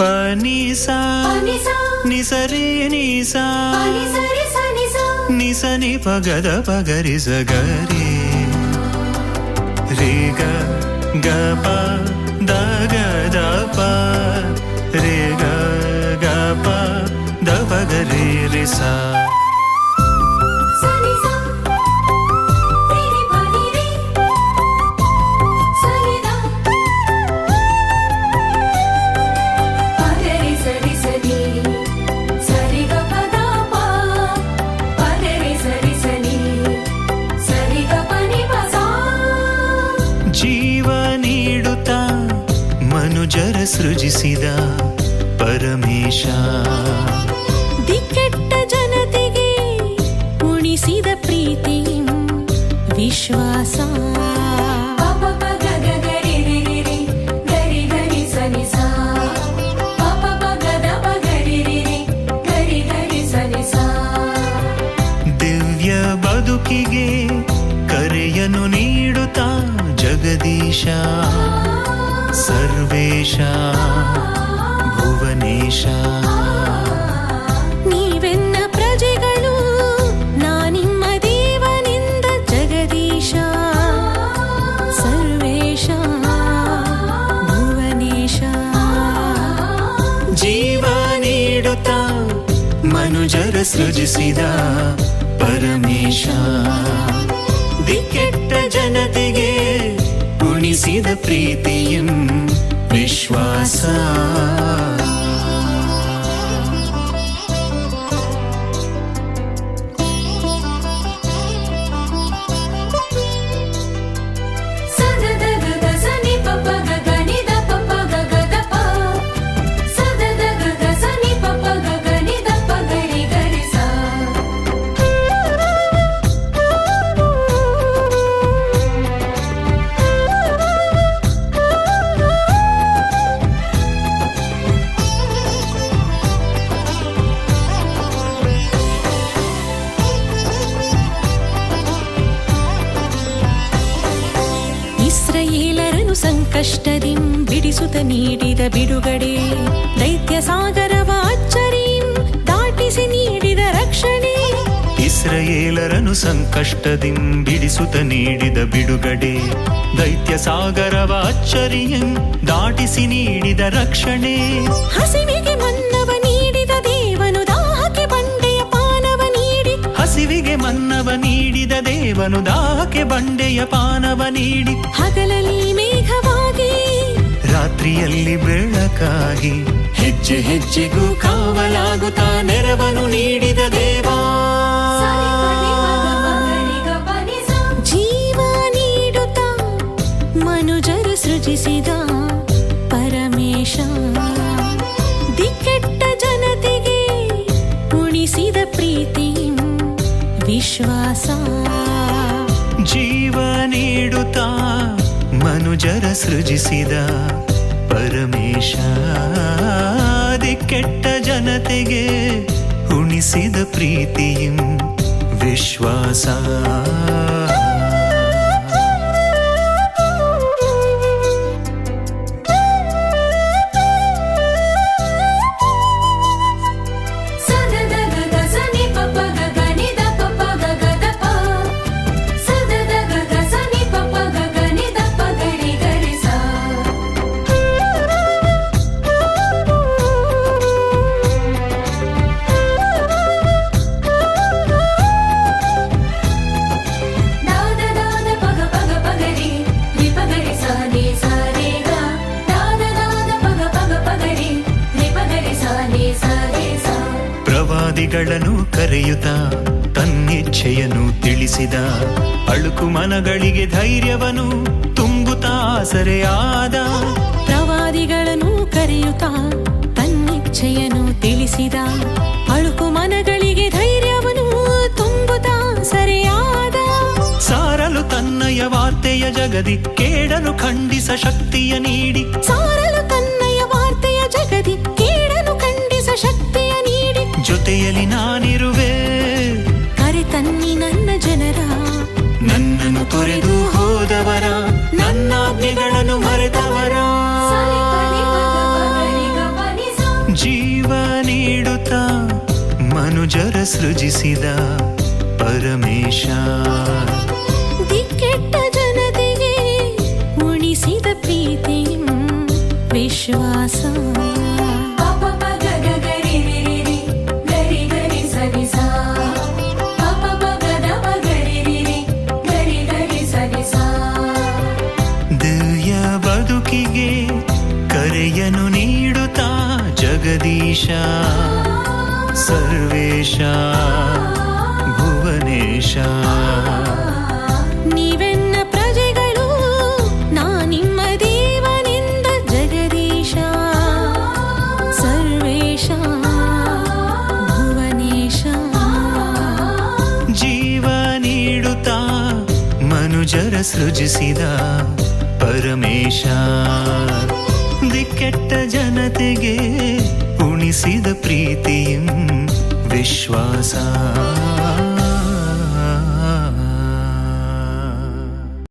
పనిసా నిసరి నిసా నిసని పగద పగరి సగరి. రేగ గప ಸೃಜಿಸಿದ ಪರಮೇಶ. ದಿಕ್ಕೆಟ್ಟ ಜನತೆಗೆ ಉಣಿಸಿದ ಪ್ರೀತಿ ವಿಶ್ವಾಸ. ದಿವ್ಯ ಬದುಕಿಗೆ ಕರೆಯನ್ನು ನೀಡುತ್ತಾ ಜಗದೀಶ. ಸರ್ವೇಶ ಭುವನೇಶ. ನೀವೆನ್ನ ಪ್ರಜೆಗಳು ದೇವನಿಂದ ಜಗದೀಶ. ಸರ್ವೇಶ ಭುವನೇಶ. ಜೀವ ನೀಡುತ್ತಾ ಮನುಜರ ಸೃಜಿಸಿದ ಪರಮೇಶ. ದಿಕ್ಕೆಟ್ಟ ಜನತೆಗೆ सिदप्रीतियं विश्वासा ಸಂಕಷ್ಟದಿಂ ಬಿಡಿಸುತ ನೀಡಿದ ಬಿಡುಗಡೆ ದೈತ್ಯ ಸಾಗರವ ಅಚ್ಚರಿಂ ದಾಟಿಸಿ ನೀಡಿದ ರಕ್ಷಣೆ. ಇಸ್ರಯೇಲರನು ಸಂಕಷ್ಟದಿಂ ಬಿಡಿಸುತ ನೀಡಿದ ಬಿಡುಗಡೆ ದೈತ್ಯ ಸಾಗರವ ಅಚ್ಚರಿಯಂ ದಾಟಿಸಿ ನೀಡಿದ ರಕ್ಷಣೆ. ಹಸಿವಿಗೆ ಹಸಿವಿಗೆ ಮನ್ನವ ನೀಡಿದ ದೇವನು ದಾಹಕ್ಕೆ ಬಂಡೆಯ ಪಾನವ ನೀಡಿ. ಹಗಲಲ್ಲಿ ಮೇಘವಾಗಿ ರಾತ್ರಿಯಲ್ಲಿ ಬೆಳಕಾಗಿ. ಹೆಜ್ಜೆ ಹೆಜ್ಜೆಗೂ ಕಾವಲಾಗುತ್ತಾ ನೆರವನು ನೀಡಿದ ದೇವಾ. ವಿಶ್ವಾಸ ಜೀವ ನೀಡುತ್ತಾ ಮನುಜರ ಸೃಜಿಸಿದ ಪರಮೇಶ. ಕೆಟ್ಟ ಜನತೆಗೆ ಉಣಿಸಿದ ಪ್ರೀತಿಯಂ ವಿಶ್ವಾಸ. ಪ್ರವಾದಿಗಳನ್ನು ಕರೆಯುತ್ತ ತನ್ನಿಚ್ಛೆಯನ್ನು ತಿಳಿಸಿದ. ಅಳುಕು ಮನಗಳಿಗೆ ಧೈರ್ಯವನು ತುಂಬುತ್ತಾ ಸರೆಯಾದ. ಪ್ರವಾದಿಗಳನ್ನು ಕರೆಯುತ್ತ ತನ್ನಿಚ್ಛೆಯನ್ನು ತಿಳಿಸಿದ. ಅಳುಕು ಮನಗಳಿಗೆ ಧೈರ್ಯವನು ತುಂಬುತ್ತಾ ಸರಿಯಾದ. ಸಾರಲು ತನ್ನಯ ವಾರ್ತೆಯ ಜಗದಿ ಕೇಳಲು ಖಂಡಿಸ ಶಕ್ತಿಯ ನೀಡಿ. ಸಾರಲು ತನ್ನಯ ವಾರ್ತೆಯ ಜಗದಿ ಕೇಳಲು ಖಂಡಿಸ ಶಕ್ತಿಯ ನೀಡಿ ಜೊತೆಯಲ್ಲಿ ನಾನಿರುವೆ. ಕರೆ ತನ್ನಿ ನನ್ನ ಜನರ. ನನ್ನನ್ನು ತೊರೆದು ಹೋದವರ. ಮರೆತವರ. ಗರಿ ಗ ಪನಿ ಜೀವ ನೀಡುತ್ತ ಮನುಜರ ಸೃಜಿಸಿದ ಪರಮೇಶ. ಬದುಕಿಗೆ ಕರೆಯನು ನೀಡುತ್ತಾ ಜಗದೀಶ. ಸರ್ವೇಶ ಭುವನೇಶ. ನೀವೆನ್ನ ಪ್ರಜೆಗಳು ನಾ ನಿಮ್ಮ ದೇವನಿಂದ ಜಗದೀಶ. ಸರ್ವೇಶ ಭುವನೇಶ. ಜೀವ ನೀಡುತ್ತಾ ಮನುಜರ ಸೃಜಿಸಿದ ಪರಮೇಶ ದಿಕ್ಕೆಟ್ಟ ಜನತೆಗೆ ಉಣಿಸಿದ ಪ್ರೀತಿಯಂ ವಿಶ್ವಾಸ.